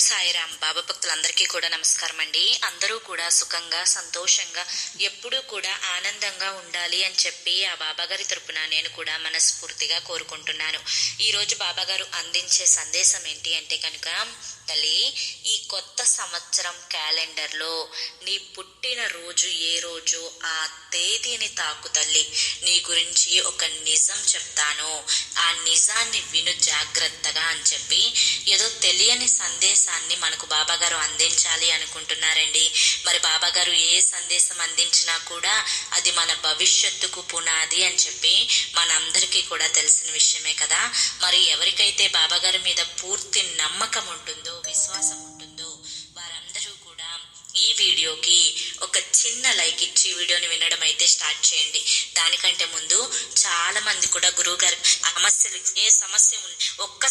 సాయిరామ్ బాబా భక్తులందరికీ కూడా నమస్కారం అండి. అందరూ కూడా సుఖంగా సంతోషంగా ఎప్పుడూ కూడా ఆనందంగా ఉండాలి అని చెప్పి ఆ బాబాగారి తరపున నేను కూడా మనస్ఫూర్తిగా కోరుకుంటున్నాను. ఈరోజు బాబాగారు అందించే సందేశం ఏంటి అంటే కనుక తల్లి ఈ కొత్త సంవత్సరం క్యాలెండర్లో నీ పుట్టిన రోజు ఏ రోజు ఆ తేదీని తాకు తల్లి. నీ గురించి ఒక నిజం చెప్తాను. ఆ నిజాన్ని విను జాగ్రత్తగా అని చెప్పి ఏదో తెలియని సందేశం సందేశాన్ని మనకు బాబాగారు అందించాలి అనుకుంటున్నారండి. మరి బాబాగారు ఏ సందేశం అందించినా కూడా అది మన భవిష్యత్తుకు పునాది అని చెప్పి మనందరికీ కూడా తెలిసిన విషయమే కదా. మరి ఎవరికైతే బాబాగారి మీద పూర్తి నమ్మకం ఉంటుందో విశ్వాసం ఉంటుందో వారందరూ కూడా ఈ వీడియోకి ఒక చిన్న లైక్ ఇచ్చి వీడియోని వినడం అయితే స్టార్ట్ చేయండి. దానికంటే ముందు చాలా మంది కూడా గురువు గారి సమస్యలు ఏ సమస్య ఒక్క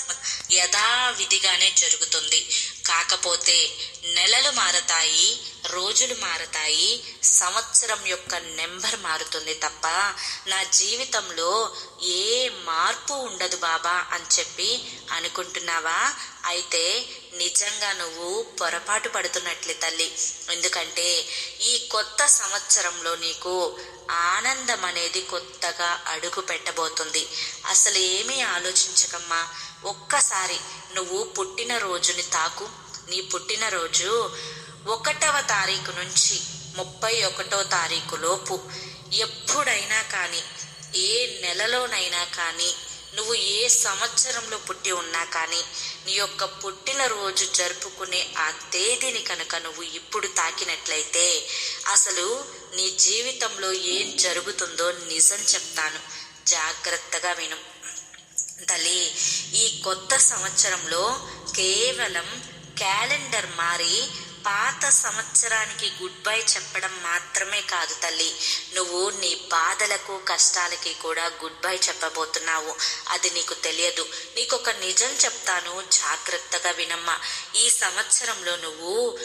యథావిధిగానే జరుగుతుంది. కాకపోతే నెలలు మారతాయి రోజులు మారతాయి సంవత్సరం యొక్క నెంబర్ మారుతుంది తప్ప నా జీవితంలో ఏ మార్పు ఉండదు బాబా అని చెప్పి అనుకుంటున్నావా? అయితే నిజంగా నువ్వు పొరపాటు పడుతున్నట్లే తల్లి. ఎందుకంటే ఈ కొత్త సంవత్సరంలో నీకు ఆనందం అనేది కొత్తగా అడుగు పెట్టబోతుంది. అసలు ఏమీ ఆలోచించకమ్మా. ఒక్కసారి నువ్వు పుట్టిన రోజుని తాకు. నీ పుట్టినరోజు ఒకటవ తారీఖు నుంచి ముప్పై ఒకటో తారీఖు లోపు ఎప్పుడైనా కానీ ఏ నెలలోనైనా కానీ నువ్వు ఏ సంవత్సరంలో పుట్టి ఉన్నా కానీ నీ యొక్క పుట్టినరోజు జరుపుకునే ఆ తేదీని కనుక నువ్వు ఇప్పుడు తాకినట్లయితే అసలు నీ జీవితంలో ఏం జరుగుతుందో నిజం చెప్తాను. జాగ్రత్తగా విను. తల్లి ఈ కొత్త సంవత్సరంలో కేవలం క్యాలెండర్ మారి పాత సంవత్సరానికి గుడ్ బై చెప్పడం మాత్రమే కాదు తల్లి. నువ్వు నీ బాధలకు కష్టాలకి కూడా గుడ్ బై చెప్పబోతున్నావు. అది నీకు తెలియదు. నీకు ఒక నిజం చెప్తాను. జాగ్రత్తగా వినమ్మా. ఈ సంవత్సరంలో నువ్వు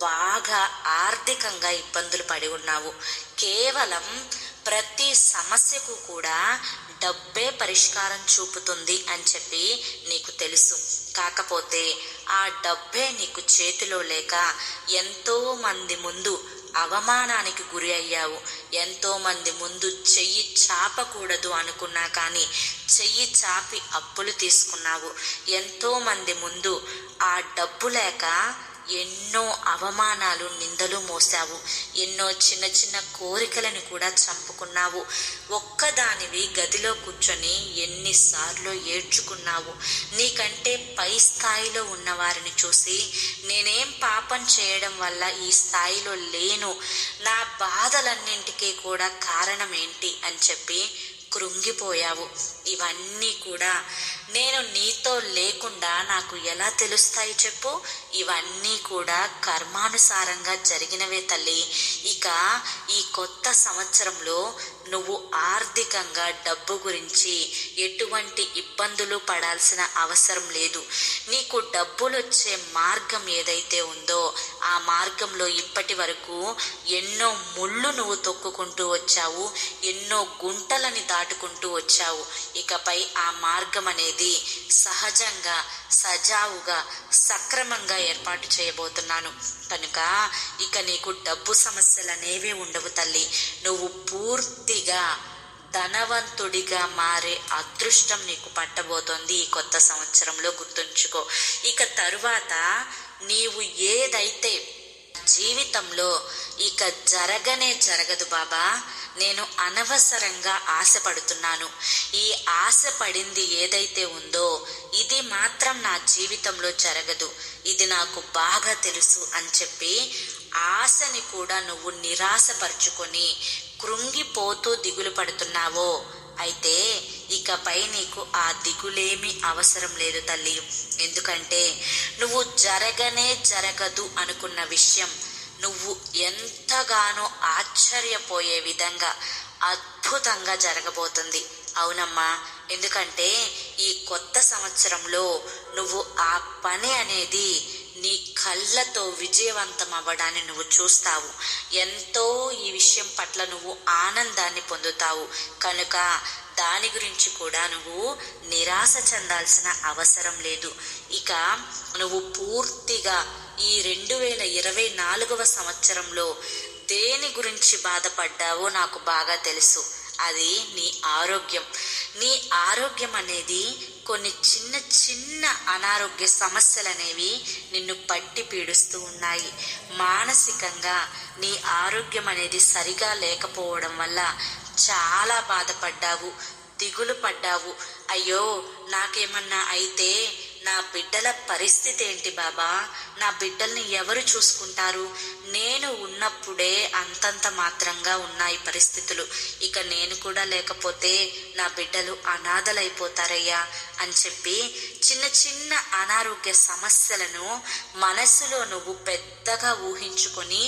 బాగా ఆర్థికంగా ఇబ్బందులు పడి ఉన్నావు. కేవలం ప్రతి సమస్యకు కూడా డబ్బే పరిష్కారం చూపుతుంది అని చెప్పి నీకు తెలుసు. కాకపోతే ఆ డబ్బే నీకు చేతిలో లేక ఎంతో మంది ముందు అవమానానికి గురి అయ్యావు. ఎంతో మంది ముందు చెయ్యి చాపకూడదు అనుకున్నా కానీ చెయ్యి చాపి అప్పులు తీసుకున్నావు. ఎంతో మంది ముందు ఆ డబ్బు లేక ఎన్నో అవమానాలు నిందలు మోసావు ఎన్నో చిన్న చిన్న కోరికలను కూడా చంపుకున్నావు. ఒక్కదానివి గదిలో కూర్చొని ఎన్నిసార్లు ఏడ్చుకున్నావు. నీకంటే పై స్థాయిలో ఉన్నవారిని చూసి నేనేం పాపం చేయడం వల్ల ఈ స్థాయిలో లేను. నా బాధలన్నింటికీ కూడా కారణం ఏంటి అని చెప్పి కృంగిపోయావు. ఇవన్నీ కూడా నేను నీతో లేకుండా నాకు ఎలా తెలుస్తాయి చెప్పు? ఇవన్నీ కూడా కర్మానుసారంగా జరిగినవే తల్లి. ఇక ఈ కొత్త సంవత్సరంలో నువ్వు ఆర్థికంగా డబ్బు గురించి ఎటువంటి ఇబ్బందులు పడాల్సిన అవసరం లేదు. నీకు డబ్బులు వచ్చే మార్గం ఏదైతే ఉందో ఆ మార్గంలో ఇప్పటి వరకు ఎన్నో ముళ్ళు నువ్వు తొక్కుకుంటూ వచ్చావు ఎన్నో గుంటలని దాటుకుంటూ వచ్చావు. ఇకపై ఆ మార్గం అనేది సహజంగా సజావుగా సక్రమంగా ఏర్పాటు చేయబోతున్నాను. కనుక ఇక నీకు డబ్బు సమస్యలు అనేవి ఉండవు తల్లి. నువ్వు పూర్తి పూర్తిగా ధనవంతుడిగా మారే అదృష్టం నీకు పట్టబోతోంది ఈ కొత్త సంవత్సరంలో గుర్తుంచుకో. ఇక తరువాత నీవు ఏదైతే జీవితంలో ఇక జరగనే జరగదు బాబా నేను అనవసరంగా ఆశపడుతున్నాను. ఈ ఆశ పడింది ఏదైతే ఉందో ఇది మాత్రం నా జీవితంలో జరగదు. ఇది నాకు బాగా తెలుసు అని చెప్పి ఆశని కూడా నువ్వు నిరాశపరుచుకొని కృంగిపోతూ దిగులు పడుతున్నావో అయితే ఇకపై నీకు ఆ దిగులేమీ అవసరం లేదు తల్లి. ఎందుకంటే నువ్వు జరగనే జరగదు అనుకున్న విషయం. నువ్వు ఎంతగానో ఆశ్చర్యపోయే విధంగా అద్భుతంగా జరగబోతుంది. అవునమ్మా ఎందుకంటే ఈ కొత్త సంవత్సరంలో నువ్వు ఆ పని అనేది నీ కళ్ళతో విజయవంతం అవ్వడాన్ని నువ్వు చూస్తావు. ఎంతో ఈ విషయం పట్ల నువ్వు ఆనందాన్ని పొందుతావు. కనుక దాని గురించి కూడా నువ్వు నిరాశ చెందాల్సిన అవసరం లేదు. ఇక నువ్వు పూర్తిగా ఈ రెండు వేల ఇరవై నాలుగవ సంవత్సరంలో దేని గురించి బాధపడ్డావో నాకు బాగా తెలుసు. అది నీ ఆరోగ్యం. నీ ఆరోగ్యం అనేది కొన్ని చిన్న చిన్న అనారోగ్య సమస్యలు అనేవి నిన్ను పట్టి పీడిస్తూ ఉన్నాయి. మానసికంగా నీ ఆరోగ్యం అనేది సరిగా లేకపోవడం వల్ల చాలా బాధపడ్డావు దిగులు పడ్డావు. అయ్యో నాకేమన్నా అయితే నా బిడ్డల పరిస్థితి ఏంటి బాబా? నా బిడ్డల్ని ఎవరు చూసుకుంటారు? నేను ఉన్నప్పుడే అంతంత మాత్రంగా ఉన్నాయి పరిస్థితులు. ఇక నేను కూడా లేకపోతే నా బిడ్డలు అనాథలైపోతారయ్యా అని చెప్పి చిన్న చిన్న అనారోగ్య సమస్యలను మనసులో నువ్వు పెద్దగా ఊహించుకొని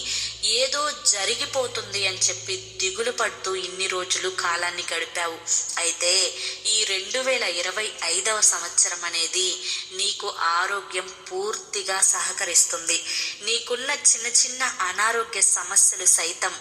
ఏదో జరిగిపోతుంది అని చెప్పి దిగులు పడుతూ ఇన్ని రోజులు కాలాన్ని గడిపావు. అయితే ఈ రెండు వేల ఇరవై ఐదవ సంవత్సరం అనేది నీకు ఆరోగ్యం పూర్తిగా సహకరిస్తుంది. నీకున్న చిన్న చిన్న అనారోగ్య సమస్యలు సైతం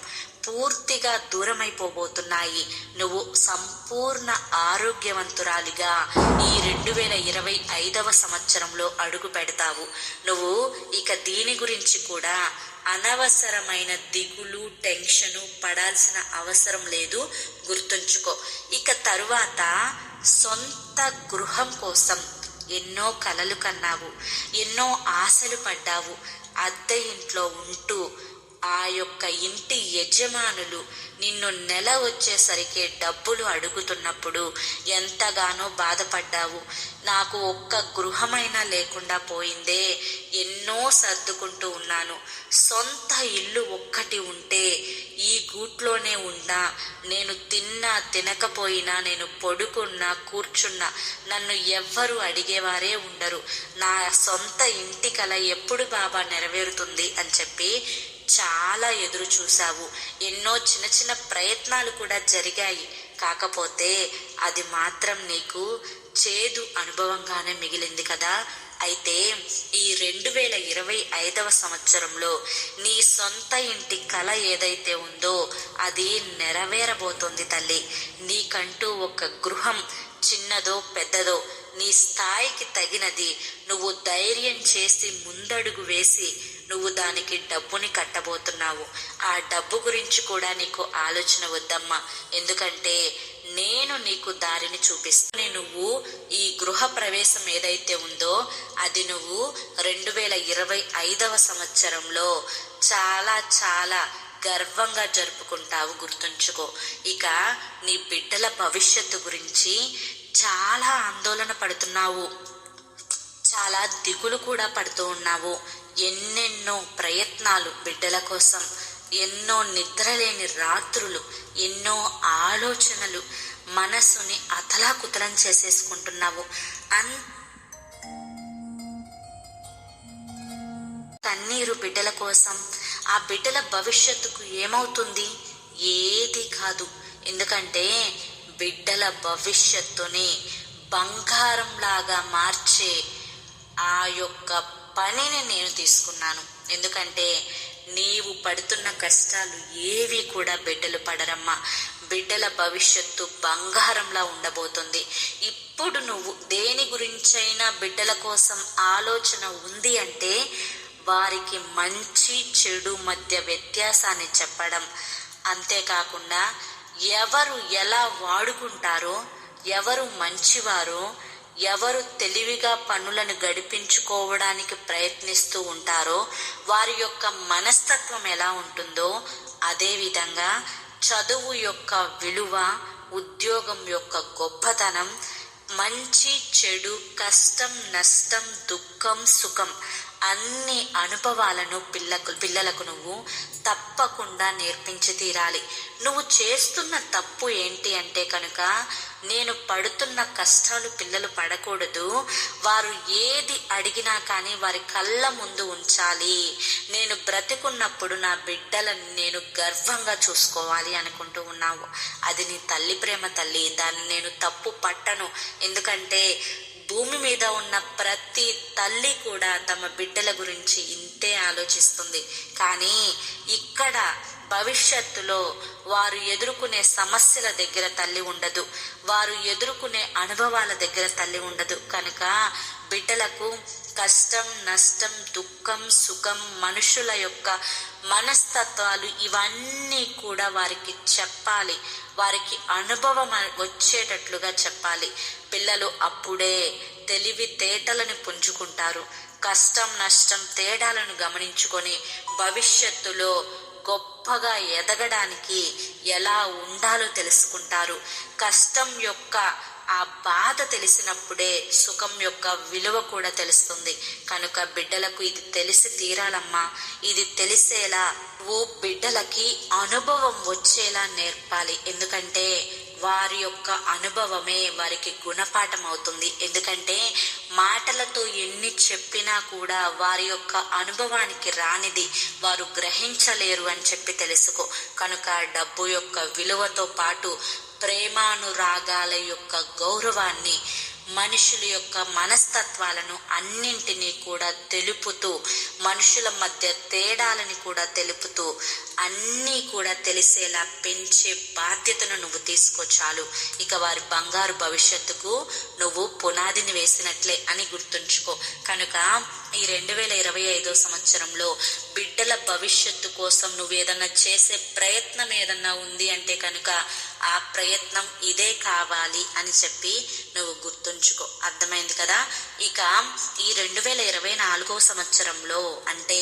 పూర్తిగా దూరమైపోబోతున్నాయి. నువ్వు సంపూర్ణ ఆరోగ్యవంతురాలిగా ఈ రెండు వేల ఇరవై ఐదవ సంవత్సరంలో అడుగు పెడతావు. నువ్వు ఇక దీని గురించి కూడా అనవసరమైన దిగులు టెన్షను పడాల్సిన అవసరం లేదు. గుర్తుంచుకో ఇక తరువాత సొంత గృహం కోసం ఎన్నో కలలు కన్నావు ఎన్నో ఆశలు పడ్డావు. అద్దె ఇంట్లో ఉంటూ ఆ యొక్క ఇంటి యజమానులు నిన్ను నెల వచ్చేసరికి డబ్బులు అడుగుతున్నప్పుడు ఎంతగానో బాధపడ్డావు. నాకు ఒక్క గృహమైనా లేకుండా పోయిందే. ఎన్నో సర్దుకుంటూ ఉన్నాను. సొంత ఇల్లు ఒక్కటి ఉంటే ఈ గూట్లోనే ఉన్నా. నేను తిన్నా తినకపోయినా నేను పడుకున్నా కూర్చున్నా నన్ను ఎవ్వరు అడిగేవారే ఉండరు. నా సొంత ఇంటి కల ఎప్పుడు బాబా నెరవేరుతుంది అని చెప్పి చాలా ఎదురు చూశావు. ఎన్నో చిన్న చిన్న ప్రయత్నాలు కూడా జరిగాయి. కాకపోతే అది మాత్రం నీకు చేదు అనుభవంగానే మిగిలింది కదా? అయితే ఈ రెండు వేల ఇరవై ఐదవ సంవత్సరంలో నీ సొంత ఇంటి కళ ఏదైతే ఉందో అది నెరవేరబోతోంది తల్లి. నీకంటూ ఒక గృహం చిన్నదో పెద్దదో నీ స్థాయికి తగినది నువ్వు ధైర్యం చేసి ముందడుగు వేసి నువ్వు దానికి డబ్బుని కట్టబోతున్నావు. ఆ డబ్బు గురించి కూడా నీకు ఆలోచన వద్దమ్మా. ఎందుకంటే నేను నీకు దారిని చూపిస్తాను. నువ్వు ఈ గృహ ప్రవేశం ఏదైతే ఉందో అది నువ్వు రెండు వేల ఇరవై ఐదవ సంవత్సరంలో చాలా చాలా గర్వంగా జరుపుకుంటావు గుర్తుంచుకో. ఇక నీ బిడ్డల భవిష్యత్తు గురించి చాలా ఆందోళన పడుతున్నావు. చాలా దిగులు కూడా పడుతూ ఉన్నావు. ఎన్నెన్నో ప్రయత్నాలు బిడ్డల కోసం ఎన్నో నిద్రలేని రాత్రులు ఎన్నో ఆలోచనలు మనసుని అతలాకుతలం చేసేసుకుంటున్నావు. అన్ కన్నీరు బిడ్డల కోసం ఆ బిడ్డల భవిష్యత్తుకు ఏమవుతుంది? ఏది కాదు. ఎందుకంటే బిడ్డల భవిష్యత్తుని బంగారంలాగా మార్చే ఆ యొక్క పనిని నేను తీసుకున్నాను. ఎందుకంటే నీవు పడుతున్న కష్టాలు ఏవి కూడా బిడ్డలు పడరమ్మా. బిడ్డల భవిష్యత్తు బంగారంలా ఉండబోతుంది. ఇప్పుడు నువ్వు దేని గురించైనా బిడ్డల కోసం ఆలోచన ఉంది అంటే వారికి మంచి చెడు మధ్య వ్యత్యాసాన్ని చెప్పడం. అంతేకాకుండా ఎవరు ఎలా వాడుకుంటారో ఎవరు మంచివారో ఎవరు తెలివిగా పనులను గడిపించుకోవడానికి ప్రయత్నిస్తూ ఉంటారో వారి యొక్క మనస్తత్వం ఎలా ఉంటుందో అదేవిధంగా చదువు యొక్క విలువ ఉద్యోగం యొక్క గొప్పతనం మంచి చెడు కష్టం నష్టం దుఃఖం సుఖం అన్ని అనుభవాలను పిల్లకు పిల్లలకు నువ్వు తప్పకుండా నేర్పించి తీరాలి. నువ్వు చేస్తున్న తప్పు ఏంటి అంటే కనుక నేను పడుతున్న కష్టాలు పిల్లలు పడకూడదు. వారు ఏది అడిగినా కానీ వారి కళ్ళ ముందు ఉంచాలి. నేను బ్రతికున్నప్పుడు నా బిడ్డలను నేను గర్వంగా చూసుకోవాలి అనుకుంటూ ఉన్నావు. అది నీ తల్లి ప్రేమ తల్లి. దాన్ని నేను తప్పు పట్టను. ఎందుకంటే భూమి మీద ఉన్న ప్రతి తల్లి కూడా తమ బిడ్డల గురించి ఇంతే ఆలోచిస్తుంది. కానీ ఇక్కడ భవిష్యత్తులో వారు ఎదుర్కొనే సమస్యల దగ్గర తల్లి ఉండదు. వారు ఎదుర్కొనే అనుభవాల దగ్గర తల్లి ఉండదు. కనుక బిడ్డలకు కష్టం నష్టం దుఃఖం సుఖం మనుషుల యొక్క మనస్తత్వాలు ఇవన్నీ కూడా వారికి చెప్పాలి. వారికి అనుభవం వచ్చేటట్లుగా చెప్పాలి. పిల్లలు అప్పుడే తెలివి తేటలను పుంజుకుంటారు. కష్టం నష్టం తేడాలను గమనించుకొని భవిష్యత్తులో గొప్పగా ఎదగడానికి ఎలా ఉండాలో తెలుసుకుంటారు. కష్టం యొక్క ఆ బాధ తెలిసినప్పుడే సుఖం యొక్క విలువ కూడా తెలుస్తుంది. కనుక బిడ్డలకు ఇది తెలిసి తీరాలమ్మా. ఇది తెలిసేలా ఓ బిడ్డలకి అనుభవం వచ్చేలా నేర్పాలి. ఎందుకంటే వారి యొక్క అనుభవమే వారికి గుణపాఠం అవుతుంది. ఎందుకంటే మాటలతో ఎన్ని చెప్పినా కూడా వారి యొక్క అనుభవానికి రానిది వారు గ్రహించలేరు అని చెప్పి తెలుసుకో. కనుక డబ్బు యొక్క విలువతో పాటు ప్రేమానురాగాల యొక్క గౌరవాన్ని మనుషుల యొక్క మనస్తత్వాలను అన్నింటినీ కూడా తెలుపుతూ మనుషుల మధ్య తేడాలని కూడా తెలుపుతూ అన్నీ కూడా తెలిసేలా పెంచే బాధ్యతను నువ్వు తీసుకో చాలు. ఇక వారి బంగారు భవిష్యత్తుకు నువ్వు పునాదిని వేసినట్లే అని గుర్తుంచుకో. కనుక ఈ రెండు వేల ఇరవై ఐదో సంవత్సరంలో బిడ్డల భవిష్యత్తు కోసం నువ్వు ఏదన్నా చేసే ప్రయత్నం ఏదన్నా ఉంది అంటే కనుక ఆ ప్రయత్నం ఇదే కావాలి అని చెప్పి నువ్వు గుర్తుంచుకో. అర్థమైంది కదా? ఇక ఈ రెండు వేల ఇరవై నాలుగో సంవత్సరంలో అంటే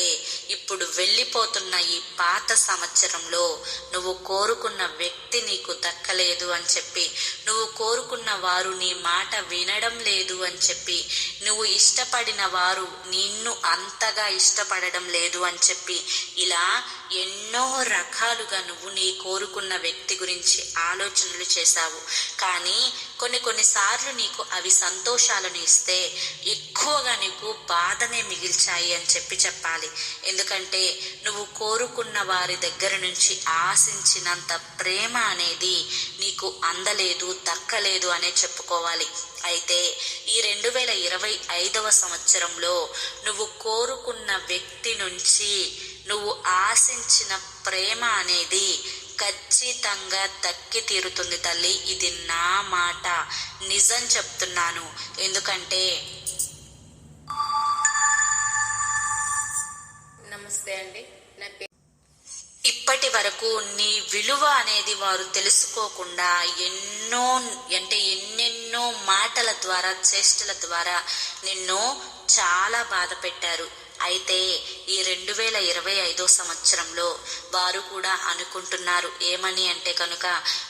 ఇప్పుడు వెళ్ళిపోతున్న ఈ పాత సంవత్సరంలో నువ్వు కోరుకున్న వ్యక్తి నీకు దక్కలేదు అని చెప్పి నువ్వు కోరుకున్న వారు నీ మాట వినడం లేదు అని చెప్పి నువ్వు ఇష్టపడిన వారు నీ నిన్ను అంతగా ఇష్టపడడం లేదు అని చెప్పి ఇలా ఎన్నో రకాలుగా నువ్వు నీ కోరుకున్న వ్యక్తి గురించి ఆలోచనలు చేశావు. కానీ కొన్ని కొన్నిసార్లు నీకు అవి సంతోషాలను ఇస్తే ఎక్కువగా నీకు బాధనే మిగిల్చాయి అని చెప్పి చెప్పాలి. ఎందుకంటే నువ్వు కోరుకున్న వారి దగ్గర నుంచి ఆశించినంత ప్రేమ అనేది నీకు అందలేదు దక్కలేదు అనే చెప్పుకోవాలి. అయితే ఈ రెండు వేల ఇరవై ఐదవ సంవత్సరంలో నువ్వు కోరుకున్న వ్యక్తి నుంచి నువ్వు ఆశించిన ప్రేమ అనేది ఖచ్చితంగా దక్కి తీరుతుంది తల్లి. ఇది నా మాట. నిజం చెప్తున్నాను. ఎందుకంటే నమస్తే అండి. నా ఇప్పటి వరకు నీ విలువ అనేది వారు తెలుసుకోకుండా ఎన్నో అంటే ఎన్నెన్నో మాటల ద్వారా చేష్టల ద్వారా నిన్ను చాలా బాధ పెట్టారు. అయితే ఈ రెండు వేల ఇరవై ఐదో సంవత్సరంలో వారు కూడా అనుకుంటున్నారు ఏమని అంటే కనుక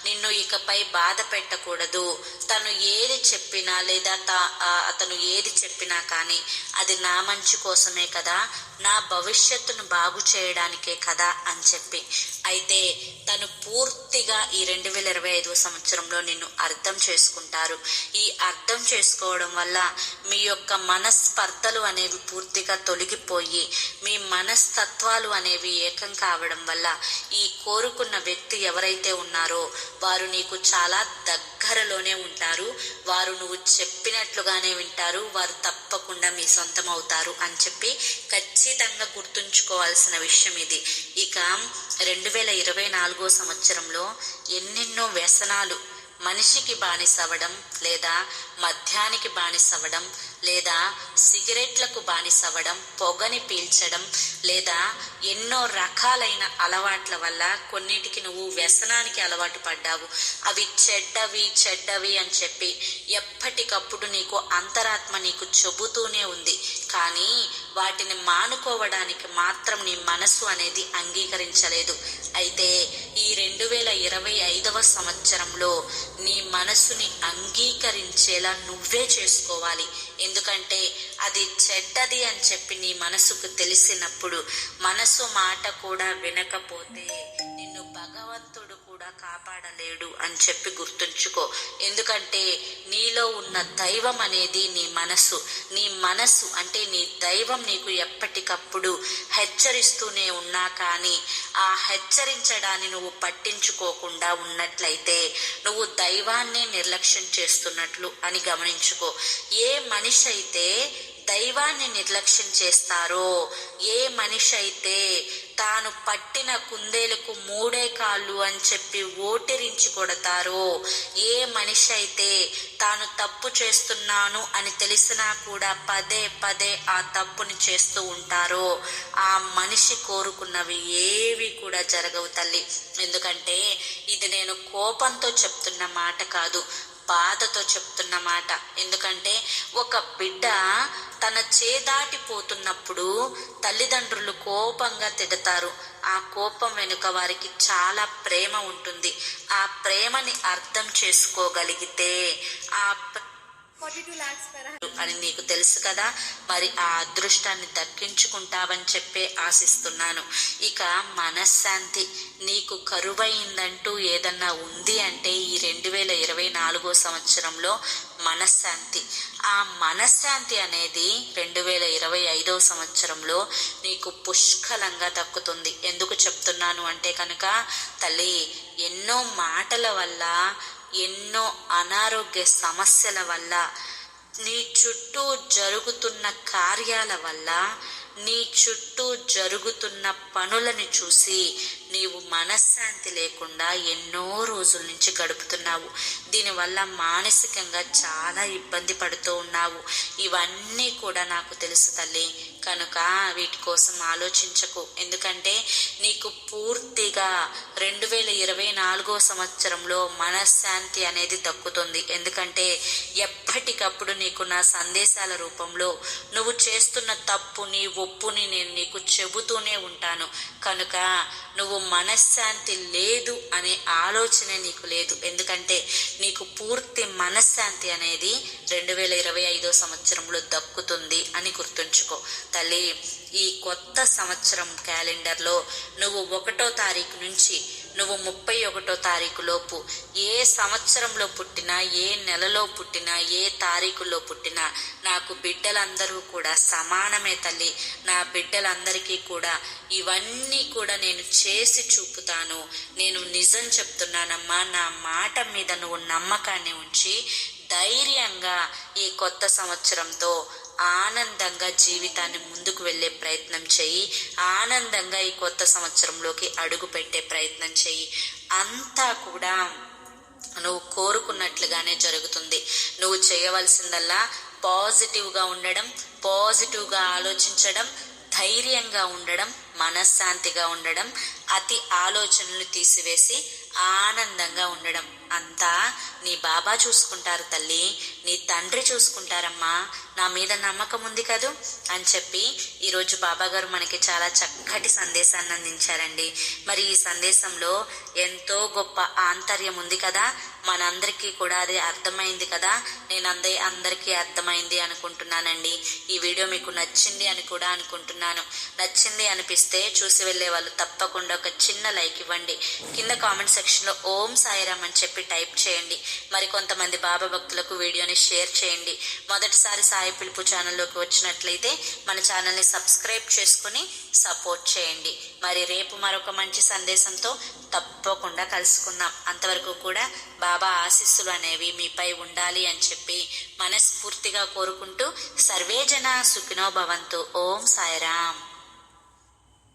నిన్ను ఇకపై బాధ పెట్టకూడదు. తను ఏది చెప్పినా లేదా తా అతను ఏది చెప్పినా కానీ అది నా మంచి కోసమే కదా నా భవిష్యత్తును బాగు చేయడానికే కదా అని చెప్పి. అయితే తను పూర్తిగా ఈ రెండు వేల ఇరవై ఐదో సంవత్సరంలో నిన్ను అర్థం చేసుకుంటారు. ఈ అర్థం చేసుకోవడం వల్ల మీ యొక్క మనస్ప మనస్పర్ధలు అనేవి పూర్తిగా తొలగిపోయి మీ మనస్తత్వాలు అనేవి ఏకం కావడం వల్ల ఈ కోరుకున్న వ్యక్తి ఎవరైతే ఉన్నారో వారు నీకు చాలా దగ్గరలోనే ఉంటారు. వారు నువ్వు చెప్పినట్లుగానే వింటారు. వారు తప్పకుండా మీ సొంతం అవుతారు అని చెప్పి ఖచ్చితంగా గుర్తుంచుకోవాల్సిన విషయం ఇది. ఇక రెండు వేల ఇరవై నాలుగో సంవత్సరంలో ఎన్నెన్నో వ్యసనాలు మనిషికి బానిసవడం లేదా మద్యానికి బానిసవడం లేదా సిగరెట్లకు బానిసవ్వడం పొగని పీల్చడం లేదా ఎన్నో రకాలైన అలవాట్ల వల్ల కొన్నిటికి నువ్వు వ్యసనానికి అలవాటు పడ్డావు. అవి చెడ్డవి చెడ్డవి అని చెప్పి ఎప్పటికప్పుడు నీకు అంతరాత్మ నీకు చెబుతూనే ఉంది. కానీ వాటిని మానుకోవడానికి మాత్రం నీ మనసు అనేది అంగీకరించలేదు. అయితే ఈ రెండు వేల ఇరవై ఐదవ సంవత్సరంలో నీ మనసుని అంగీకరించేలా నువ్వే చేసుకోవాలి. ఎందుకంటే అది చెడ్డది అని చెప్పి నీ మనసుకు తెలిసినప్పుడు మనసు మాట కూడా వినకపోతే కూడా కాపాడలేడు అని చెప్పి గుర్తుంచుకో. ఎందుకంటే నీలో ఉన్న దైవం అనేది నీ మనసు. నీ మనసు అంటే నీ దైవం నీకు ఎప్పటికప్పుడు హెచ్చరిస్తూనే ఉన్నా కానీ ఆ హెచ్చరించడాన్ని నువ్వు పట్టించుకోకుండా ఉన్నట్లయితే నువ్వు దైవాన్ని నిర్లక్ష్యం చేస్తున్నట్లు అని గమనించుకో. ఏ మనిషి అయితే దైవాన్ని నిర్లక్ష్యం చేస్తారో ఏ మనిషి అయితే తాను పట్టిన కుందేలకు మూడే కాళ్ళు అని చెప్పి ఓటరించి కొడతారో? ఏ మనిషి అయితే తాను తప్పు చేస్తున్నాను అని తెలిసినా కూడా పదే పదే ఆ తప్పుని చేస్తూ ఉంటారో ఆ మనిషి కోరుకున్నవి ఏవి కూడా జరగవు తల్లి. ఎందుకంటే ఇది నేను కోపంతో చెప్తున్న మాట కాదు. బాధతో చెప్తున్నమాట ఎందుకంటే ఒక బిడ్డ తన చేదాటిపోతున్నప్పుడు తల్లిదండ్రులు కోపంగా తిడతారు. ఆ కోపం వెనుక వారికి చాలా ప్రేమ ఉంటుంది. ఆ ప్రేమని అర్థం చేసుకోగలిగితే ఆ అని నీకు తెలుసు కదా మరి ఆ అదృష్టాన్ని దక్కించుకుంటావని చెప్పే ఆశిస్తున్నాను. ఇక మనశ్శాంతి నీకు కరువైందంటూ ఏదన్నా ఉంది అంటే ఈ రెండు వేల ఇరవై నాలుగో సంవత్సరంలో మనశ్శాంతి. ఆ మనశ్శాంతి అనేది రెండు వేల ఇరవై ఐదో సంవత్సరంలో నీకు పుష్కలంగా దక్కుతుంది. ఎందుకు చెప్తున్నాను అంటే కనుక తల్లి ఎన్నో మాటల వల్ల ఎన్నో అనారోగ్య సమస్యల వల్ల నీ చుట్టూ జరుగుతున్న కార్యాల వల్ల నీ చుట్టూ జరుగుతున్న పనులను చూసి నీవు మనశ్శాంతి లేకుండా ఎన్నో రోజుల నుంచి గడుపుతున్నావు. దీనివల్ల మానసికంగా చాలా ఇబ్బంది పడుతూ ఉన్నావు. ఇవన్నీ కూడా నాకు తెలుసు తల్లి. కనుక వీటి కోసం ఆలోచించకు. ఎందుకంటే నీకు పూర్తిగా రెండు వేల ఇరవై నాలుగో సంవత్సరంలో మనశ్శాంతి అనేది దక్కుతుంది. ఎందుకంటే ఎప్పటికప్పుడు నీకు నా సందేశాల రూపంలో నువ్వు చేస్తున్న తప్పు నీవు ఒప్పుని నేను నీకు చెబుతూనే ఉంటాను. కనుక నువ్వు మనశ్శాంతి లేదు అనే ఆలోచన నీకు లేదు. ఎందుకంటే నీకు పూర్తి మనశ్శాంతి అనేది రెండు వేల ఇరవై ఐదో సంవత్సరంలో దక్కుతుంది అని గుర్తుంచుకో. తల్లి ఈ కొత్త సంవత్సరం క్యాలెండర్లో నువ్వు ఒకటో తారీఖు నుంచి నువ్వు ముప్పై ఒకటో తారీఖు లోపు ఏ సంవత్సరంలో పుట్టినా ఏ నెలలో పుట్టినా ఏ తారీఖులో పుట్టినా నాకు బిడ్డలందరూ కూడా సమానమే తల్లి. నా బిడ్డలందరికీ కూడా ఇవన్నీ కూడా నేను చేసి చూపుతాను. నేను నిజం చెప్తున్నానమ్మా నా మాట మీద నువ్వు నమ్మకాన్ని ఉంచి ధైర్యంగా ఈ కొత్త సంవత్సరంతో ఆనందంగా జీవితాన్ని ముందుకు వెళ్ళే ప్రయత్నం చేయి. ఆనందంగా ఈ కొత్త సంవత్సరంలోకి అడుగు పెట్టే ప్రయత్నం చెయ్యి అంతా కూడా నువ్వు కోరుకున్నట్లుగానే జరుగుతుంది. నువ్వు చేయవలసిందల్లా పాజిటివ్గా ఉండడం పాజిటివ్గా ఆలోచించడం ధైర్యంగా ఉండడం మనశ్శాంతిగా ఉండడం అతి ఆలోచనలు తీసివేసి ఆనందంగా ఉండడం. అంతా నీ బాబా చూసుకుంటారు తల్లి. నీ తండ్రి చూసుకుంటారమ్మా. నా మీద నమ్మకం ఉంది కదూ? అని చెప్పి ఈరోజు బాబా గారు మనకి చాలా చక్కటి సందేశాన్ని అందించారండి. మరి ఈ సందేశంలో ఎంతో గొప్ప ఆంతర్యం ఉంది కదా? మనందరికీ కూడా అది అర్థమైంది కదా? నేను అందే అందరికీ అర్థమైంది అనుకుంటున్నానండి. ఈ వీడియో మీకు నచ్చింది అని కూడా అనుకుంటున్నాను. నచ్చింది అనిపిస్తే చూసి వెళ్ళే వాళ్ళు తప్పకుండా ఒక చిన్న లైక్ ఇవ్వండి. కింద కామెంట్ సెక్షన్లో ఓం సాయిరామ్ అని చెప్పి టైప్ చేయండి. మరి కొంతమంది బాబా భక్తులకు వీడియోని షేర్ చేయండి. మొదటిసారి సాయి పిలుపు ఛానల్లోకి వచ్చినట్లయితే మన ఛానల్ని సబ్స్క్రైబ్ చేసుకుని సపోర్ట్ చేయండి. మరి రేపు మరొక మంచి సందేశంతో తప్పకుండా కలుసుకుందాం. అంతవరకు కూడా బాబా ఆశీస్సులు అనేవి మీపై ఉండాలి అని చెప్పి మనస్ఫూర్తిగా కోరుకుంటూ సర్వేజన సుఖినో భవంతు. ఓం సాయిరామ్.